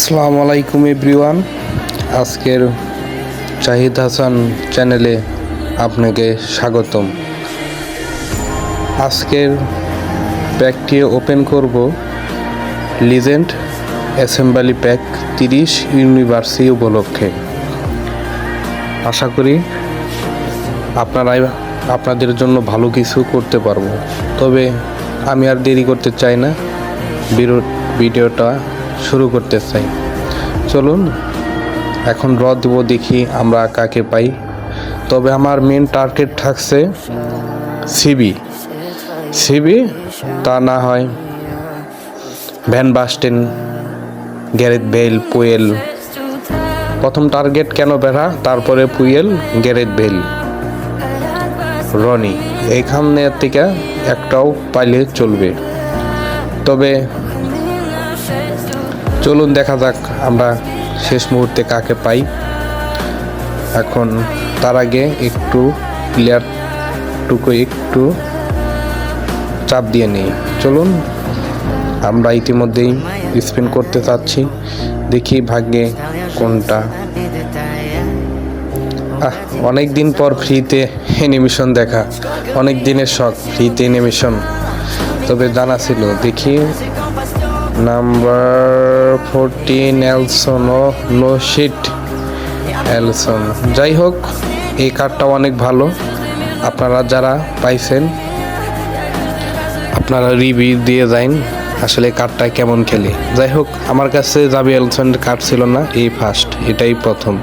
আসসালামু আলাইকুম এভরিওয়ান। আজকের জাহিদ হাসান চ্যানেলে আপনাকে স্বাগতম। আজকের প্যাকটি ওপেন করব লিজেন্ড অ্যাসেম্বলি প্যাক তিরিশ ইউনিভার্সিটি উপলক্ষে। আশা করি আপনারাই আপনাদের জন্য ভালো কিছু করতে পারব। তবে আমি আর দেরি করতে চাই না। ভিডিওটা শুরু করতে চাই। চলুন, এখন র দেবো, দেখি আমরা কাকে পাই। তবে আমার মেন টার্গেট থাকছে সিবি সিবি তা না হয় van Basten Gareth Bale Puyol প্রথম টার্গেট কেন বেড়া? তারপরে পুয়েল গ্যারেথ বেল রনি এইখানে থেকে একটাও পাইলে চলবে। তবে চলুন দেখা যাক আমরা শেষ মুহূর্তে কাকে পাই। এখন তার আগে একটু প্লেয়ারটুকু একটু চাপ দিয়ে নিই। চলুন, আমরা ইতিমধ্যেই স্পিন করতে চাচ্ছি। দেখি ভাগ্যে কোনটা। আহ অনেক দিন পর ফ্রিতে অ্যানিমেশন দেখা। অনেক দিনের শখ ফ্রিতে অ্যানিমেশন তবে জানা ছিল, দেখি নাম্বার ফোরটি নেলসন ও নো শিট এলসন যাই হোক, এই কার্ডটাও অনেক ভালো। আপনারা যারা পাইছেন, আপনারা রিভিউ দিয়ে যাইন, আসলে কার্ডটা কেমন খেলে। যাই হোক, আমার কাছে জাবি এলসনের কার্ড ছিল না, এই ফার্স্ট এটাই প্রথম।